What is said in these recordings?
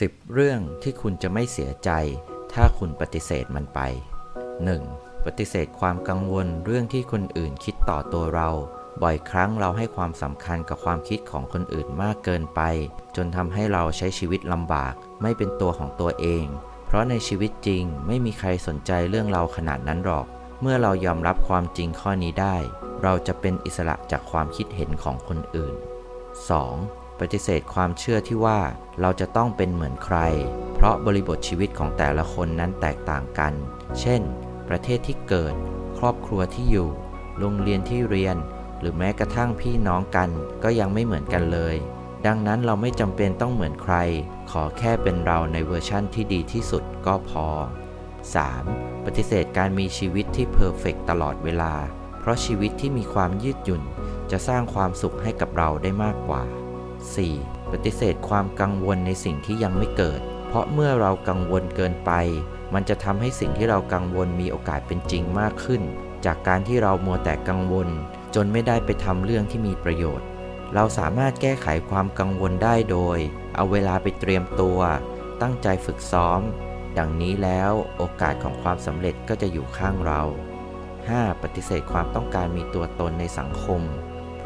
10 เรื่องที่คุณจะไม่เสียใจ ถ้าคุณปฏิเสธมันไป 1. ปฏิเสธความกังวลเรื่องที่คนอื่นคิดต่อตัวเรา บ่อยครั้งเราให้ความสำคัญกับความคิดของคนอื่นมากเกินไป จนทำให้เราใช้ชีวิตลำบาก ไม่เป็นตัวของตัวเอง เพราะในชีวิตจริงไม่มีใครสนใจเรื่องเราขนาดนั้นหรอก เมื่อเรายอมรับความจริงข้อนี้ได้ เราจะเป็นอิสระจากความคิดเห็นของคนอื่น 2. ปฏิเสธความเชื่อที่ว่าเราจะต้องเป็นเหมือนใคร เพราะบริบทชีวิตของแต่ละคนนั้นแตกต่างกัน เช่น ประเทศที่เกิด ครอบครัวที่อยู่ โรงเรียนที่เรียน หรือแม้กระทั่งพี่น้องกันก็ยังไม่เหมือนกันเลย ดังนั้นเราไม่จำเป็นต้องเหมือนใคร ขอแค่เป็นเราในเวอร์ชั่นที่ดีที่สุดก็พอ 3. ปฏิเสธการมีชีวิตที่เพอร์เฟกตลอดเวลา เพราะชีวิตที่มีความยืดหยุ่น จะสร้างความสุขให้กับเราได้มากกว่า 4. ปฏิเสธความกังวลในสิ่งที่ยังไม่เกิด เพราะเมื่อเรากังวลเกินไป มันจะทำให้สิ่งที่เรากังวลมีโอกาสเป็นจริงมากขึ้น จากการที่เรามัวแต่กังวล จนไม่ได้ไปทำเรื่องที่มีประโยชน์ เราสามารถแก้ไขความกังวลได้โดย เอาเวลาไปเตรียมตัว ตั้งใจฝึกซ้อม ดังนี้แล้วโอกาสของความสำเร็จก็จะอยู่ข้างเรา 5. ปฏิเสธความต้องการมีตัวตนในสังคม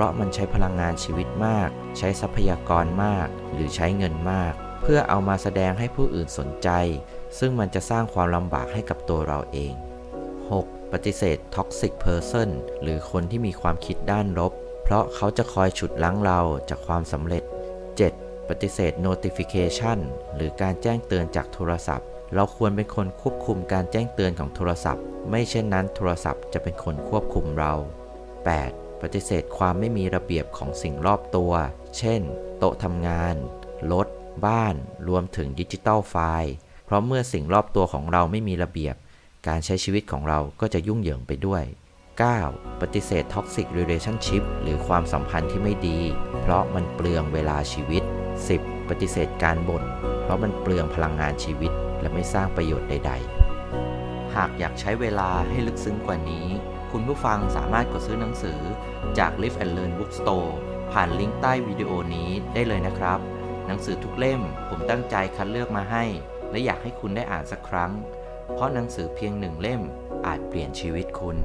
ราะมันใช้พลังงานชีวิตมาก ใช้ทรัพยากรมาก หรือใช้เงินมาก เพื่อเอามาแสดงให้ผู้อื่นสนใจ ซึ่งมันจะสร้างความลำบากให้กับตัวเราเอง 6. ปฏิเสธ toxic person หรือคนที่มีความคิดด้านลบ เพราะเขาจะคอยฉุดลั้งเราจากความสำเร็จ 7. ปฏิเสธ notification หรือการแจ้งเตือนจากโทรศัพท์ เราควรเป็นคนควบคุมการแจ้งเตือนของโทรศัพท์ ไม่เช่นนั้นโทรศัพท์จะเป็นคนควบคุมเรา 8. ปฏิเสธความไม่มีระเบียบของสิ่งรอบตัว เช่น โต๊ะทำงาน รถ บ้าน รวมถึงดิจิตอลไฟล์ เพราะเมื่อสิ่งรอบตัวของเราไม่มีระเบียบ การใช้ชีวิตของเราก็จะยุ่งเหยิงไปด้วย 9. ปฏิเสธ toxic relationship หรือความสัมพันธ์ที่ไม่ดี เพราะมันเปลืองเวลาชีวิต 10. ปฏิเสธการบ่น เพราะมันเปลืองพลังงานชีวิต และไม่สร้างประโยชน์ใด ๆ หากอยากใช้เวลาให้ลึกซึ้งกว่านี้ คุณผู้ฟังสามารถกดซื้อหนังสือจาก Live and Learn Bookstore ผ่านลิงก์ใต้วิดีโอนี้ได้เลยนะครับ หนังสือทุกเล่มผมตั้งใจคัดเลือกมาให้ และอยากให้คุณได้อ่านสักครั้ง เพราะหนังสือเพียงหนึ่งเล่มอาจเปลี่ยนชีวิตคุณ